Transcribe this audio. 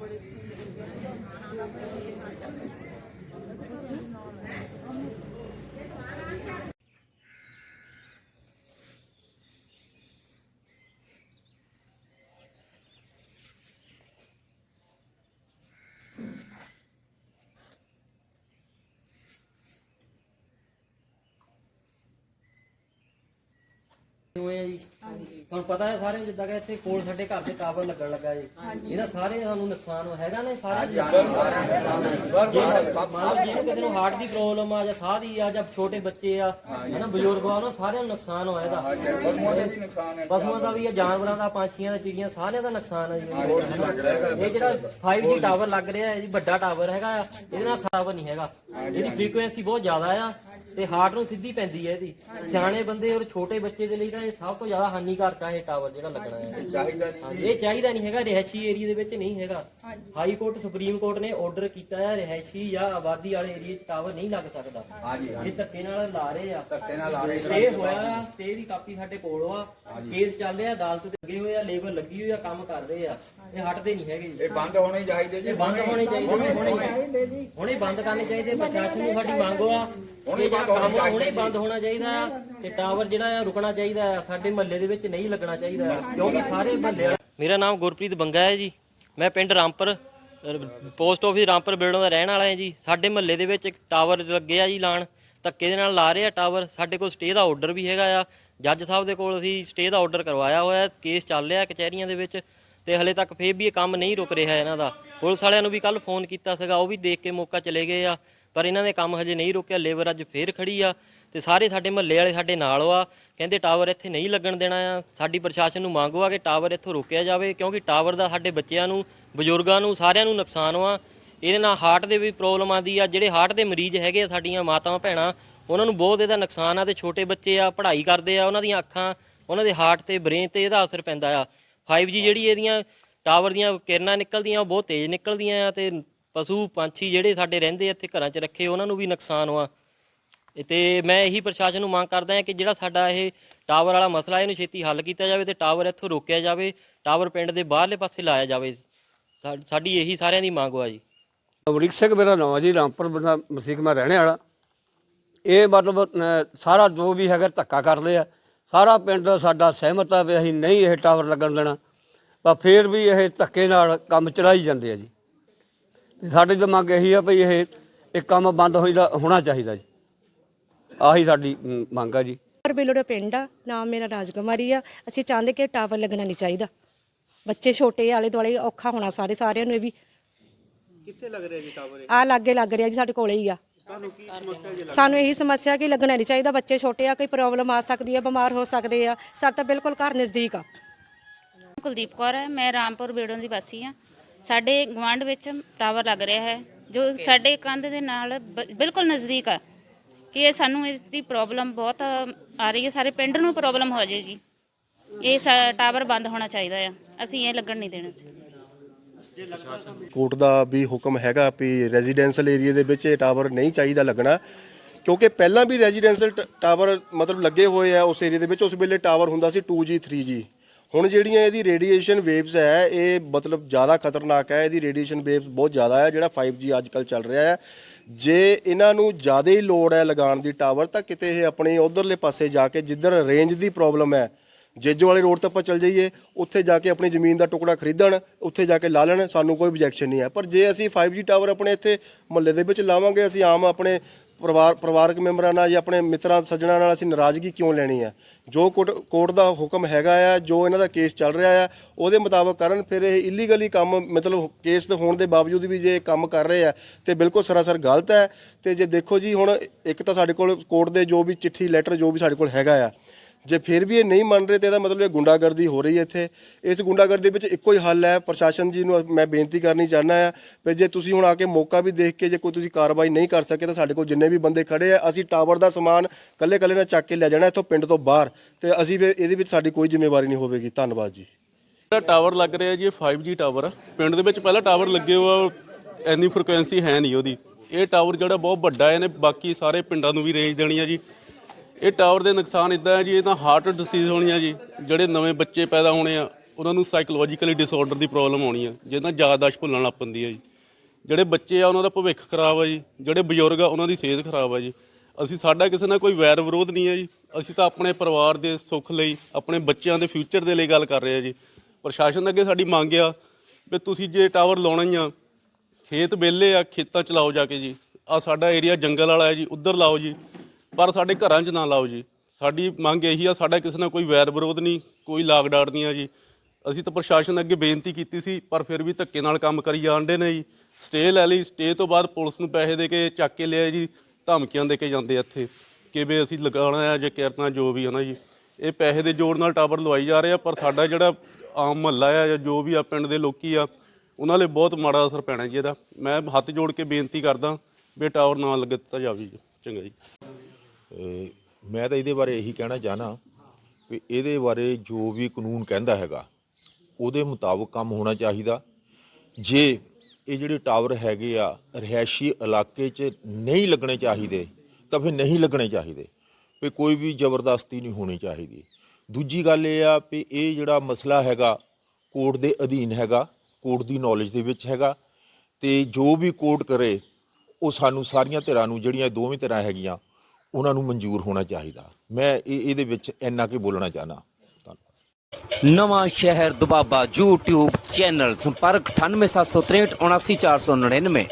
более ਹੋਏ ਆ ਜੀ ਤੁਹਾਨੂੰ ਪਤਾ ਹੈ ਸਾਰੇ ਜਿੱਦਾਂ ਕਿ ਇੱਥੇ ਕੋਲ ਸਾਡੇ ਘਰ ਦੇ ਟਾਵਰ ਲੱਗਣ ਲੱਗਾ ਜੀ ਇਹਦਾ ਸਾਰੇ ਸਾਨੂੰ ਨੁਕਸਾਨ ਹੈਗਾ ਨਾ ਸਾਰੇ ਜੇ ਕਿਸੇ ਨੂੰ ਹਾਰਟ ਦੀ ਪ੍ਰੋਬਲਮ ਆ ਜਾਂ ਸਾਹ ਦੀ ਆ ਜਾਂ ਛੋਟੇ ਬੱਚੇ ਆ ਹਨਾ ਬਜ਼ੁਰਗ ਆ ਉਹਨਾਂ ਸਾਰਿਆਂ ਨੂੰ ਨੁਕਸਾਨ ਹੋਇਆ ਇਹਦਾ ਪਸ਼ੂਆਂ ਦੇ ਵੀ ਨੁਕਸਾਨ ਹੈ ਪਸ਼ੂਆਂ ਦਾ ਵੀ ਆ ਜਾਨਵਰਾਂ ਦਾ ਪੰਛੀਆਂ ਦਾ ਚਿੜੀਆਂ ਸਾਰਿਆਂ ਦਾ ਨੁਕਸਾਨ ਹੈ ਜੀ ਇਹ ਜਿਹੜਾ 5G ਟਾਵਰ ਲੱਗ ਰਿਹਾ ਹੈ ਜੀ ਵੱਡਾ ਟਾਵਰ ਹੈਗਾ ਆ ਇਹਦੇ ਨਾਲ ਟਾਵਰ ਨਹੀਂ ਹੈਗਾ ਇਹਦੀ ਫ੍ਰੀਕੁਐਂਸੀ ਬਹੁਤ ਜ਼ਿਆਦਾ ਆ ਤੇ ਹਾਰਟ ਨੂੰ ਸਿੱਧੀ ਪੈਂਦੀ ਹੈ ਇਹਦੀ। ਸਿਆਣੇ ਬੰਦੇ ਔਰ ਛੋਟੇ ਬੱਚੇ ਦੇ ਲਈ ਤਾਂ ਇਹ ਸਭ ਤੋਂ ਜ਼ਿਆਦਾ ਹਾਨੀਕਾਰਕ ਆ ਇਹ ਟਾਵਰ ਜਿਹੜਾ ਲੱਗਣਾ ਹੈ। ਚਾਹੀਦਾ ਨਹੀਂ। ਹਾਂਜੀ, ਇਹ ਚਾਹੀਦਾ ਨਹੀਂ ਹੈਗਾ ਰਿਹਾਇਸ਼ੀ ਏਰੀਆ ਦੇ ਵਿੱਚ ਨਹੀਂ ਹੈਗਾ। ਹਾਈ ਕੋਰਟ ਸੁਪਰੀਮ ਕੋਰਟ ਨੇ ਆਰਡਰ ਕੀਤਾ ਹੈ ਰਿਹਾਇਸ਼ੀ ਜਾਂ ਆਬਾਦੀ ਵਾਲੇ ਏਰੀਆ 'ਚ ਟਾਵਰ ਨਹੀਂ ਲੱਗ ਸਕਦਾ। ਹਾਂਜੀ ਇਹ ਹਾਂਜੀ ਧੱਕੇ ਨਾਲ ਲਾ ਰਹੇ ਆ। ਧੱਕੇ ਨਾਲ ਆ ਰਹੇ ਸਟੇ ਹੋਇਆ ਸਟੇ ਦੀ ਕਾਪੀ ਸਾਡੇ ਕੋਲ ਆ। ਕੇਸ ਚੱਲ ਰਿਹਾ ਅਦਾਲਤ ਲੱਗੇ ਹੋਏ ਆ ਲੇਬਰ ਲੱਗੀ ਹੋਈ ਆ ਕੰਮ ਕਰ ਰਹੇ ਆ। ਇਹ ਹਟਦੇ ਨਹੀਂ ਹੈਗੇ ਜੀ। ਇਹ ਬੰਦ ਹੋਣੇ ਚਾਹੀਦੇ ਜੀ ਇਹ ਬੰਦ ਹੋਣੇ ਚਾਹੀਦੇ ਹੁਣੇ- ਬੰਦ ਕਰਨੇ ਚਾਹੀਦੇ ਪ੍ਰਸ਼ਾਸਨ ਨੂੰ ਸਾਡੀ ਮੰਗ ਆ। ਹੁਣੇ ਬੰਦ ਹੋਣੇ ਕੰਮ ਹੁਣੇ ਬੰਦ ਹੋਣਾ ਚਾਹੀਦਾ ਆ ਤੇ ਟਾਵਰ ਜਿਹੜਾ ਆ ਰੁਕਣਾ ਚਾਹੀਦਾ ਆ। ਸਾਡੇ ਮਹੱਲੇ ਦੇ ਵਿੱਚ ਨਹੀਂ ਲੱਗਣਾ ਚਾਹੀਦਾ ਆ, ਕਿਉਂਕਿ ਸਾਰੇ ਮਹੱਲੇ ਮੇਰਾ ਨਾਮ ਗੁਰਪ੍ਰੀਤ ਬੰਗਾ ਹੈ ਜੀ। ਮੈਂ ਪਿੰਡ Rampur post office Rampur building ਦਾ ਰਹਿਣ ਵਾਲਾ ਹਾਂ ਜੀ। ਸਾਡੇ ਮਹੱਲੇ ਦੇ ਵਿੱਚ ਇੱਕ ਟਾਵਰ ਲੱਗੇ ਆ ਜੀ ਲਾਣ। ਧੱਕੇ ਦੇ ਨਾਲ ਲਾ ਰਹੇ ਆ ਟਾਵਰ ਸਾਡੇ ਕੋਲ ਸਟੇ ਦਾ ਆਰਡਰ ਵੀ ਹੈਗਾ ਆ। ਜੱਜ ਸਾਹਿਬ ਦੇ ਕੋਲ ਅਸੀਂ ਸਟੇ ਦਾ ਆਰਡਰ ਕਰਵਾਇਆ ਹੋਇਆ ਕੇਸ ਚੱਲ ਰਿਹਾ ਕਚਹਿਰੀਆਂ ਦੇ ਵਿੱਚ ਤੇ ਹਲੇ ਤੱਕ ਫੇਰ ਵੀ ਇਹ ਕੰਮ ਨਹੀਂ ਰੁਕ ਰਿਹਾ ਇਹਨਾਂ ਦਾ। ਪੁਲਿਸ ਵਾਲਿਆਂ ਨੂੰ ਵੀ ਕੱਲ ਫੋਨ ਕੀਤਾ ਸੀਗਾ, ਉਹ ਵੀ ਦੇਖ ਕੇ ਮੌਕਾ ਚਲੇ ਗਏ ਆ, ਪਰ ਇਹਨਾਂ ਨੇ ਕੰਮ ਹਜੇ ਨਹੀਂ ਰੁਕਿਆ ਲੇਬਰ ਅੱਜ ਫੇਰ ਖੜੀ ਆ ਤੇ ਸਾਰੇ ਸਾਡੇ ਮਹੱਲੇ ਵਾਲੇ ਸਾਡੇ ਨਾਲ ਆ, ਕਹਿੰਦੇ ਟਾਵਰ ਇੱਥੇ ਨਹੀਂ ਲੱਗਣ ਦੇਣਾ ਆ। ਸਾਡੀ ਪ੍ਰਸ਼ਾਸਨ ਨੂੰ ਮੰਗ ਆ ਕਿ ਟਾਵਰ ਇੱਥੋਂ ਰੋਕਿਆ ਜਾਵੇ, ਕਿਉਂਕਿ ਟਾਵਰ ਦਾ ਸਾਡੇ ਬੱਚਿਆਂ ਨੂੰ, ਬਜ਼ੁਰਗਾਂ ਨੂੰ, ਸਾਰਿਆਂ ਨੂੰ ਨੁਕਸਾਨ ਵਾ। ਇਹਦੇ ਨਾਲ ਹਾਰਟ ਦੇ ਵੀ ਪ੍ਰੋਬਲਮ ਆਉਂਦੀ ਆ, ਜਿਹੜੇ ਹਾਰਟ ਦੇ ਮਰੀਜ਼ ਹੈਗੇ ਆ ਸਾਡੀਆਂ ਮਾਤਾਵਾਂ, ਭੈਣਾਂ ਉਹਨਾਂ ਨੂੰ ਬਹੁਤ ਇਹਦਾ ਨੁਕਸਾਨ ਆ ਤੇ ਛੋਟੇ ਬੱਚੇ ਆ, ਪੜ੍ਹਾਈ ਕਰਦੇ ਆ, ਉਹਨਾਂ ਦੀਆਂ ਅੱਖਾਂ, ਉਹਨਾਂ ਦੇ ਹਾਰਟ ਤੇ ਬ੍ਰੇਨ ਤੇ ਇਹਦਾ ਅਸਰ ਪੈਂਦਾ ਆ। 5G ਜਿਹੜੀ ਇਹਦੀਆਂ ਟਾਵਰ ਦੀਆਂ ਕਿਰਨਾਂ ਨਿਕਲਦੀਆਂ, ਉਹ ਬਹੁਤ ਤੇਜ਼ ਨਿਕਲਦੀਆਂ ਆ ਤੇ ਪਸ਼ੂ ਪੰਛੀ ਜਿਹੜੇ ਸਾਡੇ ਰਹਿੰਦੇ ਇੱਥੇ ਘਰਾਂ 'ਚ ਰੱਖੇ, ਉਹਨਾਂ ਨੂੰ ਵੀ ਨੁਕਸਾਨ ਆ ਤੇ ਮੈਂ ਇਹੀ ਪ੍ਰਸ਼ਾਸਨ ਨੂੰ ਮੰਗ ਕਰਦਾ ਹਾਂ ਕਿ ਜਿਹੜਾ ਸਾਡਾ ਇਹ ਟਾਵਰ ਵਾਲਾ ਮਸਲਾ, ਇਹਨੂੰ ਛੇਤੀ ਹੱਲ ਕੀਤਾ ਜਾਵੇ ਤੇ ਟਾਵਰ ਇੱਥੋਂ ਰੋਕਿਆ ਜਾਵੇ, ਟਾਵਰ ਪਿੰਡ ਦੇ ਬਾਹਰਲੇ ਪਾਸੇ ਲਾਇਆ ਜਾਵੇ। ਸਾ- ਸਾਡੀ ਇਹੀ ਸਾਰਿਆਂ ਦੀ ਮੰਗ ਆ ਜੀ। ਅਮਰੀਕ ਸਿੰਘ ਮੇਰਾ ਨਾਮ ਹੈ ਜੀ, ਰਾਮਪੁਰ ਬੰਦਾ ਮਸੀਕ ਮੈਂ ਰਹਿਣੇ ਵਾਲਾ। ਇਹ ਮਤਲਬ ਸਾਰਾ ਜੋ ਵੀ ਹੈਗਾ ਧੱਕਾ ਕਰਦੇ ਆ। ਸਾਰਾ ਪਿੰਡ ਸਾਡਾ ਸਹਿਮਤ ਆ ਵੀ ਅਸੀਂ ਨਹੀਂ ਇਹ ਟਾਵਰ ਲੱਗਣ ਦੇਣਾ। ਪਰ ਫਿਰ ਵੀ ਇਹ ਧੱਕੇ ਨਾਲ ਕੰਮ ਚਲਾਈ ਜਾਂਦੇ ਆ ਜੀ। ਤੇ ਸਾਡੀ ਤਾਂ ਮੰਗ ਇਹੀ ਆ ਵੀ ਇਹ ਇਹ ਕੰਮ ਬੰਦ ਹੋਈਦਾ ਹੋਣਾ ਚਾਹੀਦਾ ਜੀ। ਆਹੀ ਸਾਡੀ ਮੰਗ ਆ ਜੀ। ਪਰ ਬਿਲੋੜਾ ਪਿੰਡ ਆ ਨਾਮ ਮੇਰਾ ਰਾਜਕੁਮਾਰੀ ਆ। ਅਸੀਂ ਚਾਹੁੰਦੇ ਕਿ ਟਾਵਰ ਲੱਗਣਾ ਨਹੀਂ ਚਾਹੀਦਾ। ਬੱਚੇ ਛੋਟੇ ਆਲੇ ਦੁਆਲੇ ਔਖਾ ਹੋਣਾ ਸਾਰੇ ਸਾਰਿਆਂ ਨੂੰ ਇਹ ਵੀ। ਕਿੱਥੇ ਲੱਗ ਰਿਹਾ ਜੀ ਟਾਵਰ ਆ ਲਾਗੇ ਲੱਗ ਰਿਹਾ ਜੀ ਸਾਡੇ ਕੋਲੇ ਹੀ ਆ। ਸਾਨੂੰ ਇਹੀ ਸਮੱਸਿਆ ਕਿ ਲੱਗਣਾ ਨਹੀਂ ਚਾਹੀਦਾ, ਬੱਚੇ ਛੋਟੇ ਆ, ਕੋਈ ਪ੍ਰੋਬਲਮ ਆ ਸਕਦੀ ਆ, ਬਿਮਾਰ ਹੋ ਸਕਦੇ ਆ। ਸਾਡਾ ਤਾਂ ਬਿਲਕੁਲ ਘਰ ਨਜ਼ਦੀਕ ਆ। ਕੁਲਦੀਪ ਕੌਰ ਹੈ ਮੈਂ ਰਾਮਪੁਰ ਬੇੜੋਂ ਦੀ ਵਾਸੀ ਹਾਂ ਸਾਡੇ ਗਵਾਂਢ ਵਿੱਚ ਟਾਵਰ ਲੱਗ ਰਿਹਾ ਹੈ, ਜੋ ਸਾਡੇ ਕੰਧ ਦੇ ਨਾਲ ਬ- ਬਿਲਕੁਲ ਨਜ਼ਦੀਕ ਆ। ਕਿ ਇਹ ਸਾਨੂੰ ਇਸ ਦੀ ਪ੍ਰੋਬਲਮ ਬਹੁਤ ਆ ਰਹੀ ਹੈ, ਸਾਰੇ ਪਿੰਡ ਨੂੰ ਪ੍ਰੋਬਲਮ ਹੋ ਜਾਏਗੀ। ਇਹ ਸਾ- ਟਾਵਰ ਬੰਦ ਹੋਣਾ ਚਾਹੀਦਾ ਆ। ਅਸੀਂ ਇਹ ਲੱਗਣ ਨਹੀਂ ਦੇਣਾ ਸੀ। ਕੋਰਟ ਦਾ ਵੀ ਹੁਕਮ ਹੈਗਾ ਵੀ ਰੈਜ਼ੀਡੈਂਸ਼ੀਅਲ ਏਰੀਆ ਦੇ ਵਿੱਚ ਇਹ ਟਾਵਰ ਨਹੀਂ ਚਾਹੀਦਾ ਲੱਗਣਾ, ਕਿਉਂਕਿ ਪਹਿਲਾਂ ਵੀ ਰੈਜ਼ੀਡੈਂਸ਼ੀਅਲ ਟਾਵਰ ਮਤਲਬ ਲੱਗੇ ਹੋਏ ਆ ਉਸ ਏਰੀਆ ਦੇ ਵਿੱਚ, ਉਸ ਵੇਲੇ ਟਾਵਰ ਹੁੰਦਾ ਸੀ 2G 3G ਹੁਣ ਜਿਹੜੀਆਂ ਇਹਦੀ ਰੇਡੀਏਸ਼ਨ ਵੇਵਸ ਹੈ, ਇਹ ਮਤਲਬ ਜ਼ਿਆਦਾ ਖਤਰਨਾਕ ਹੈ, ਇਹਦੀ ਰੇਡੀਏਸ਼ਨ ਵੇਵਸ ਬਹੁਤ ਜ਼ਿਆਦਾ ਹੈ, ਜਿਹੜਾ 5G ਅੱਜ ਕੱਲ ਚੱਲ ਰਿਹਾ ਹੈ। ਜੇ ਇਹਨਾਂ ਨੂੰ ਜ਼ਿਆਦਾ ਹੀ ਲੋੜ ਹੈ ਲਗਾਉਣ ਦੀ ਟਾਵਰ ਤਾਂ ਕਿਤੇ ਇਹ ਆਪਣੇ ਉਧਰਲੇ ਪਾਸੇ ਜਾ ਕੇ ਜਿੱਧਰ ਰੇਂਜ ਦੀ ਪ੍ਰੋਬਲਮ ਹੈ ਜੇਜੋ ਵਾਲੇ ਰੋਡ ਤੇ ਆਪਾਂ ਚੱਲ ਜਾਈਏ, ਉੱਥੇ ਜਾ ਕੇ ਆਪਣੀ ਜ਼ਮੀਨ ਦਾ ਟੁਕੜਾ ਖਰੀਦਣ, ਉੱਥੇ ਜਾ ਕੇ ਲਾ ਲੈਣ, ਸਾਨੂੰ ਕੋਈ ਆਬਜੈਕਸ਼ਨ ਨਹੀਂ ਹੈ। ਪਰ ਜੇ ਅਸੀਂ 5G ਟਾਵਰ ਆਪਣੇ ਇੱਥੇ ਮੁਹੱਲੇ ਦੇ ਵਿੱਚ ਲਾਵਾਂਗੇ, ਅਸੀਂ ਆਮ ਆਪਣੇ ਪਰਿਵਾਰ, ਪਰਿਵਾਰਕ ਮੈਂਬਰਾਂ ਨਾਲ ਜਾਂ ਆਪਣੇ ਮਿੱਤਰਾਂ, ਸੱਜਣਾ ਨਾਲ ਅਸੀਂ ਨਾਰਾਜ਼ਗੀ ਕਿਉਂ ਲੈਣੀ ਹੈ? ਜੋ ਕੋਰਟ ਕੋਰਟ ਦਾ ਹੁਕਮ ਹੈਗਾ ਆ, ਜੋ ਇਹਨਾਂ ਦਾ ਕੇਸ ਚੱਲ ਰਿਹਾ ਆ, ਉਹਦੇ ਮੁਤਾਬਕ ਕਰਨ, ਫਿਰ ਇਹ ਇਲੀਗਲੀ ਕੰਮ, ਮਤਲਬ ਕੇਸ ਦੇ ਹੋਣ ਦੇ ਬਾਵਜੂਦ ਵੀ ਜੇ ਕੰਮ ਕਰ ਰਹੇ ਆ, ਤੇ ਬਿਲਕੁਲ ਸਰਾਸਰ ਗਲਤ ਹੈ। ਤੇ ਜੇ ਦੇਖੋ ਜੀ, ਹੁਣ ਇੱਕ ਤਾਂ ਸਾਡੇ ਕੋਲ ਕੋਰਟ ਦੇ ਜੋ ਵੀ ਚਿੱਠੀ ਲੈਟਰ ਜੋ ਵੀ ਸਾਡੇ ਕੋਲ ਹੈਗਾ ਆ ਜੇ ਫਿਰ ਵੀ ਇਹ ਨਹੀਂ ਮੰਨ ਰਹੇ ਤੇ ਇਹਦਾ ਮਤਲਬ ਇਹ ਗੁੰਡਾਗਰਦੀ ਹੋ ਰਹੀ ਹੈ ਇੱਥੇ। ਇਸ ਗੁੰਡਾਗਰਦੀ ਵਿੱਚ ਇੱਕੋ ਹੀ ਹੱਲ ਹੈ। ਪ੍ਰਸ਼ਾਸਨ ਜੀ ਨੂੰ ਮੈਂ ਬੇਨਤੀ ਕਰਨੀ ਚਾਹੁੰਦਾ ਆ ਵੀ ਜੇ ਤੁਸੀਂ ਹੁਣ ਆ ਕੇ ਮੌਕਾ ਵੀ ਦੇਖ ਕੇ ਜੇ ਕੋਈ ਤੁਸੀਂ ਕਾਰਵਾਈ ਨਹੀਂ ਕਰ ਸਕੇ ਤਾਂ ਸਾਡੇ ਕੋਲ ਜਿੰਨੇ ਵੀ ਬੰਦੇ ਖੜੇ ਆ, ਅਸੀਂ ਟਾਵਰ ਦਾ ਸਮਾਨ ਕੱਲੇ ਕੱਲੇ ਨਾਲ ਚੱਕ ਕੇ ਲੈ ਜਾਣਾ ਇੱਥੋਂ ਪਿੰਡ ਤੋਂ ਬਾਹਰ ਤੇ ਅਸੀਂ ਵੀ ਇਹਦੇ ਵਿੱਚ ਸਾਡੀ ਕੋਈ ਜ਼ਿੰਮੇਵਾਰੀ ਨਹੀਂ ਹੋਵੇਗੀ। ਧੰਨਵਾਦ ਜੀ। ਜਿਹੜਾ ਟਾਵਰ ਲੱਗ ਰਿਹਾ ਜੀ, ਇਹ 5G ਟਾਵਰ ਆ। ਪਿੰਡ ਦੇ ਵਿੱਚ ਪਹਿਲਾਂ ਟਾਵਰ ਲੱਗੇ ਹੋਆ ਇੰਨੀ ਫ੍ਰੀਕੁਐਂਸੀ ਹੈ ਨਹੀਂ ਉਹਦੀ। ਇਹ ਟਾਵਰ ਜਿਹੜਾ ਬਹੁਤ ਵੱਡਾ ਹੈ, ਇਹਨੇ ਬਾਕੀ ਸਾਰੇ ਪਿੰਡਾਂ ਨੂੰ ਵੀ ਰੇਂਜ ਦੇਣੀ ਆ ਜੀ। ਇਹ ਟਾਵਰ ਦੇ ਨੁਕਸਾਨ ਇਦਾਂ ਹੈ ਜੀ, ਇਹ ਤਾਂ ਹਾਰਟ ਡਿਸੀਜ਼ ਹੋਣੀ ਹੈ ਜੀ, ਜਿਹੜੇ ਨਵੇਂ ਬੱਚੇ ਪੈਦਾ ਹੋਣੇ ਆ, ਉਹਨਾਂ ਨੂੰ ਸਾਈਕੋਲੋਜੀਕਲੀ ਡਿਸਆਰਡਰ ਦੀ ਪ੍ਰੋਬਲਮ ਆਉਣੀ ਆ ਜਿਹਦੇ ਨਾਲ ਯਾਦਦਾਸ਼ਤ ਭੁੱਲਣ ਲੱਗ ਪੈਂਦੀ ਹੈ ਜੀ। ਜਿਹੜੇ ਬੱਚੇ ਆ, ਉਹਨਾਂ ਦਾ ਭਵਿੱਖ ਖਰਾਬ ਆ ਜੀ, ਜਿਹੜੇ ਬਜ਼ੁਰਗ ਆ, ਉਹਨਾਂ ਦੀ ਸਿਹਤ ਖਰਾਬ ਆ ਜੀ। ਅਸੀਂ ਸਾਡਾ ਕਿਸੇ ਨਾਲ ਕੋਈ ਵੈਰ ਵਿਰੋਧ ਨਹੀਂ ਹੈ ਜੀ, ਅਸੀਂ ਤਾਂ ਆਪਣੇ ਪਰਿਵਾਰ ਦੇ ਸੁੱਖ ਲਈ, ਆਪਣੇ ਬੱਚਿਆਂ ਦੇ ਫਿਊਚਰ ਦੇ ਲਈ ਗੱਲ ਕਰ ਰਹੇ ਆ ਜੀ। ਪ੍ਰਸ਼ਾਸਨ ਅੱਗੇ ਸਾਡੀ ਮੰਗ ਆ ਵੀ ਤੁਸੀਂ ਜੇ ਟਾਵਰ ਲਾਉਣਾ ਹੀ ਆ, ਖੇਤ ਵਿਹਲੇ ਆ, ਖੇਤਾਂ ਚ ਲਾਓ ਜਾ ਕੇ ਜੀ। ਆ ਸਾਡਾ ਏਰੀਆ ਜੰਗਲ ਵਾਲਾ ਹੈ ਜੀ, ਉੱਧਰ ਲਾਓ ਜੀ। ਪਰ ਸਾਡੇ ਘਰਾਂ 'ਚ ਨਾ ਲਾਓ ਜੀ। ਸਾਡੀ ਮੰਗ ਇਹੀ ਆ, ਸਾਡਾ ਕਿਸੇ ਨਾਲ ਕੋਈ ਵੈਰ ਵਿਰੋਧ ਨਹੀਂ, ਕੋਈ ਲਾਗ ਡਾਟ ਨਹੀਂ ਆ ਜੀ। ਅਸੀਂ ਤਾਂ ਪ੍ਰਸ਼ਾਸਨ ਅੱਗੇ ਬੇਨਤੀ ਕੀਤੀ ਸੀ, ਪਰ ਫਿਰ ਵੀ ਧੱਕੇ ਨਾਲ ਕੰਮ ਕਰੀ ਜਾਂਦੇ ਨੇ ਜੀ। ਸਟੇ ਲੈ ਲਈ, ਸਟੇ ਤੋਂ ਬਾਅਦ ਪੁਲਿਸ ਨੂੰ ਪੈਸੇ ਦੇ ਕੇ ਚੱਕ ਕੇ ਲਿਆ ਜੀ, ਧਮਕੀਆਂ ਦੇ ਕੇ ਜਾਂਦੇ ਇੱਥੇ ਕਿ ਵੀ ਅਸੀਂ ਲਗਾਉਣਾ ਹੈ ਜਾਂ ਕਰਨਾ ਜੋ ਵੀ ਹੈ ਨਾ ਜੀ। ਇਹ ਪੈਸੇ ਦੇ ਜੋੜ ਨਾਲ ਟਾਵਰ ਲਵਾਈ ਜਾ ਰਹੇ ਆ, ਪਰ ਸਾਡਾ ਜਿਹੜਾ ਆਮ ਮਹੱਲਾ ਆ ਜਾਂ ਜੋ ਵੀ ਆ ਪਿੰਡ ਦੇ ਲੋਕੀ ਆ, ਉਹਨਾਂ ਲਈ ਬਹੁਤ ਮਾੜਾ ਅਸਰ ਪੈਣਾ ਜੀ ਇਹਦਾ। ਮੈਂ ਹੱਥ ਜੋੜ ਕੇ ਬੇਨਤੀ ਕਰਦਾ ਵੀ ਟਾਵਰ ਨਾ ਲੱਗੇ ਦਿੱਤਾ ਜਾਵੇ ਜੀ। ਚੰਗਾ ਜੀ। ਮੈਂ ਤਾਂ ਇਹਦੇ ਬਾਰੇ ਇਹੀ ਕਹਿਣਾ ਚਾਹਨਾ ਵੀ ਇਹਦੇ ਬਾਰੇ ਜੋ ਵੀ ਕਾਨੂੰਨ ਕਹਿੰਦਾ ਹੈਗਾ, ਉਹਦੇ ਮੁਤਾਬਕ ਕੰਮ ਹੋਣਾ ਚਾਹੀਦਾ। ਜੇ ਇਹ ਜਿਹੜੇ ਟਾਵਰ ਹੈਗੇ ਆ, ਰਿਹਾਇਸ਼ੀ ਇਲਾਕੇ 'ਚ ਨਹੀਂ ਲੱਗਣੇ ਚਾਹੀਦੇ, ਤਾਂ ਫਿਰ ਨਹੀਂ ਲੱਗਣੇ ਚਾਹੀਦੇ। ਵੀ ਕੋਈ ਵੀ ਜ਼ਬਰਦਸਤੀ ਨਹੀਂ ਹੋਣੀ ਚਾਹੀਦੀ। ਦੂਜੀ ਗੱਲ ਇਹ ਆ ਵੀ ਇਹ ਜਿਹੜਾ ਮਸਲਾ ਹੈਗਾ, ਕੋਰਟ ਦੇ ਅਧੀਨ ਹੈਗਾ, ਕੋਰਟ ਦੀ ਨੌਲੇਜ ਦੇ ਵਿੱਚ ਹੈਗਾ, ਤੇ ਜੋ ਵੀ ਕੋਰਟ ਕਰੇ, ਉਹ ਸਾਨੂੰ ਸਾਰੀਆਂ ਧਿਰਾਂ ਨੂੰ, ਜਿਹੜੀਆਂ ਦੋਵੇਂ ਧਿਰਾਂ ਹੈਗੀਆਂ ਉਹਨਾਂ ਨੂੰ ਮਨਜ਼ੂਰ ਹੋਣਾ ਚਾਹੀਦਾ। ਮੈਂ ਇਹ ਇਹਦੇ ਵਿੱਚ ਇੰਨਾ ਕਿ ਬੋਲਣਾ ਚਾਹਨਾ ਨਵਾਂ ਸ਼ਹਿਰ ਦੁਬਾਬਾ YouTube ਚੈਨਲ ਸੰਪਰਕ 98763 79499